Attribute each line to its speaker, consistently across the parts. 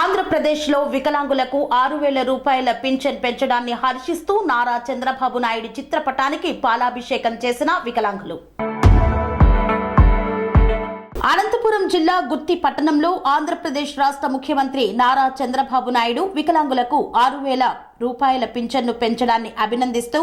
Speaker 1: ఆంధ్రప్రదేశ్లో వికలాంగులకు ఆరు వేల రూపాయల పింఛన్ పెంచడాన్ని హర్షిస్తూ నారా చంద్రబాబు నాయుడు చిత్రపటానికి పాలాభిషేకం చేసిన వికలాంగులు. అనంతపురం జిల్లా గుత్తి పట్టణంలో ఆంధ్రప్రదేశ్ రాష్ట్ర ముఖ్యమంత్రి నారా చంద్రబాబు నాయుడు వికలాంగులకు ఆరు వేల రూపాయల పింఛన్ను పెంచడాన్ని అభినందిస్తూ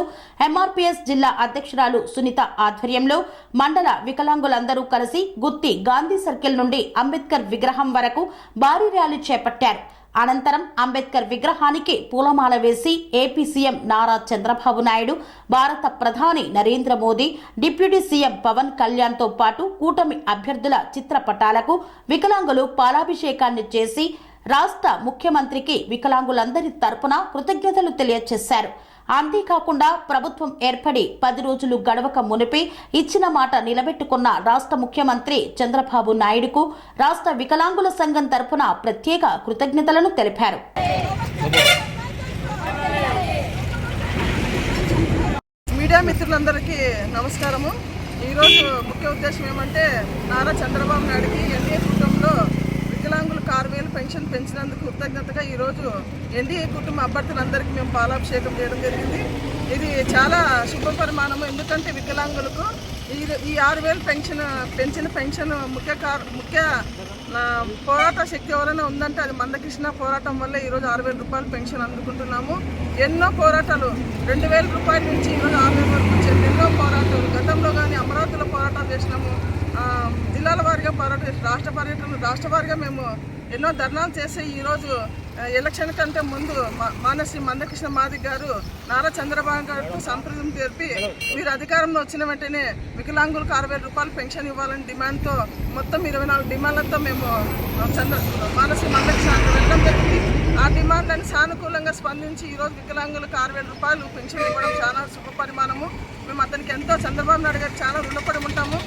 Speaker 1: ఎంఆర్పీఎస్ జిల్లా అధ్యక్షురాలు సునీత ఆధ్వర్యంలో మండల వికలాంగులందరూ కలిసి గుత్తి గాంధీ సర్కిల్ నుండి అంబేద్కర్ విగ్రహం వరకు భారీ ర్యాలీ చేపట్టారు. అనంతరం అంబేద్కర్ విగ్రహానికి పూలమాల వేసి ఏపీ సీఎం నారా చంద్రబాబు నాయుడు భారత ప్రధాని నరేంద్ర మోదీ డిప్యూటీ సీఎం పవన్ కళ్యాణ్తో పాటు కూటమి అభ్యర్థుల చిత్రపటాలకు వికలాంగులు పాలాభిషేకాన్ని చేసి రాష్ట్ర ముఖ్యమంత్రికి వికలాంగులందరి తరపున కృతజ్ఞతలు తెలియజేశారు అంతేకాకుండా ప్రభుత్వం ఏర్పడి పది రోజులు గడవక మునిపి ఇచ్చిన మాట నిలబెట్టుకున్న రాష్ట్ర ముఖ్యమంత్రి చంద్రబాబు నాయుడుకు రాష్ట్ర వికలాంగుల సంఘం తరపున ప్రత్యేక కృతజ్ఞతలను తెలిపారు.
Speaker 2: మీడియా మిత్రులందరికీ నమస్కారము. ఈరోజు ముఖ్య ఉద్దేశం ఏమంటే నారా చంద్రబాబు నాయుడుకి ఎన్డీఏ కుటుంబంలో వికలాంగుల ఆరు వేలు పెన్షన్ పెంచినందుకు కృతజ్ఞతగా ఈరోజు ఎన్డీఏ కుటుంబ అభ్యర్థులందరికీ మేము పాలాభిషేకం చేయడం జరిగింది. ఇది చాలా శుభ పరిమాణము. ఎందుకంటే వికలాంగులకు ఈ ఈ ఆరు వేలు పెన్షన్ పెంచిన పెన్షన్ ముఖ్య ముఖ్య పోరాట శక్తి ఎవరైనా ఉందంటే అది మందకృష్ణ పోరాటం వల్ల ఈరోజు ఆరు వేల రూపాయలు పెన్షన్ అందుకుంటున్నాము. ఎన్నో పోరాటాలు రెండు వేల రూపాయల నుంచి ఈరోజు ఆరు వేల వరకు వచ్చేది ఎన్నో పోరాటాలు. గతంలో కానీ అమరావతిలో పోరాటాలు చేసినాము. జిల్లాల వారిగా పోరాటం చేసి రాష్ట్ర పర్యటనలు రాష్ట్ర వారిగా మేము ఎన్నో ధర్నాలు చేసే ఈరోజు ఎలక్షన్ కంటే ముందు మా- మానసి మందకృష్ణ మాది గారు నారా చంద్రబాబు గారు సంప్రదం తెలిపి మీరు అధికారంలో వచ్చిన వెంటనే వికలాంగులకు ఆరు వేల రూపాయలు పెన్షన్ ఇవ్వాలని డిమాండ్తో మొత్తం ఇరవై నాలుగు డిమాండ్లతో మేము చంద్ర మానసి మందకృష్ణ వెళ్ళడం జరిగింది. ఆ డిమాండ్లను సానుకూలంగా స్పందించి ఈరోజు వికలాంగులకు అరవై రూపాయలు పెన్షన్ ఇవ్వడం చాలా శుభ పరిమాణము. మేము అతనికి ఎంతో చంద్రబాబు నాయుడు గారు చాలా రుణపడి ఉంటాము.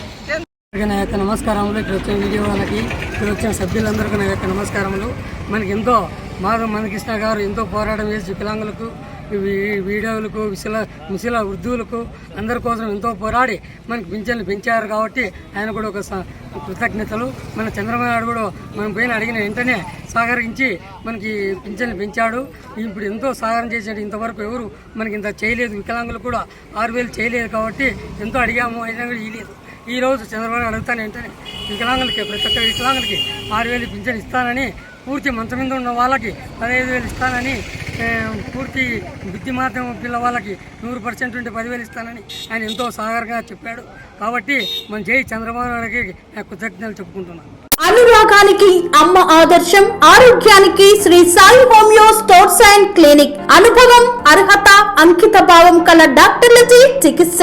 Speaker 3: అందరికీ నా యొక్క నమస్కారములు. ఇక్కడ వచ్చిన వీడియో వాళ్ళకి ఇక్కడ వచ్చిన సభ్యులందరికీ నా యొక్క నమస్కారములు. మనకి ఎంతో మాధవ మనకృష్ణ గారు ఎంతో పోరాటం చేసి వికలాంగులకు వీడియోలకు విశల ముసల వృద్ధులకు అందరి కోసం ఎంతో పోరాడి మనకి పింఛన్లు పెంచారు కాబట్టి ఆయన కూడా ఒక స- కృతజ్ఞతలు. మన చంద్రబాబు నాయుడు కూడా మనం పోయిన అడిగిన వెంటనే సహకరించి మనకి పింఛన్లు పెంచాడు. ఇప్పుడు ఎంతో సహకారం చేసాడు ఇంతవరకు ఎవరు మనకి ఇంత చేయలేదు. వికలాంగులు కూడా ఆరు వేలు చేయలేదు కాబట్టి ఎంతో అడిగాము. అయినా కూడా ఇయలేదు ఈ రోజు చంద్రబాబు అడుగుతాను ఏంటంటే వికలాంగులకి ప్రతి ఒక్క వికలాంగులకి ఆరు వేలు పింఛన్ ఇస్తానని పూర్తి మంచం మీద ఉన్న వాళ్ళకి పదహైదు వేలు ఇస్తానని పూర్తి బుద్ధి మాత్రం పిల్ల వాళ్ళకి నూరు పర్సెంట్ ఉంటే పదివేలు ఇస్తానని ఆయన ఎంతో సాగరంగా చెప్పాడు. కాబట్టి మన జై చంద్రబాబు నాయుడికి కృతజ్ఞతలు చెప్పుకుంటున్నాను.
Speaker 1: అనురాగానికి అమ్మ ఆదర్శం ఆరోగ్యానికి Sri Sai homeo sports and clinic అనుభవం అర్హత అంకిత భావం కల డాక్టర్లచే చికిత్స.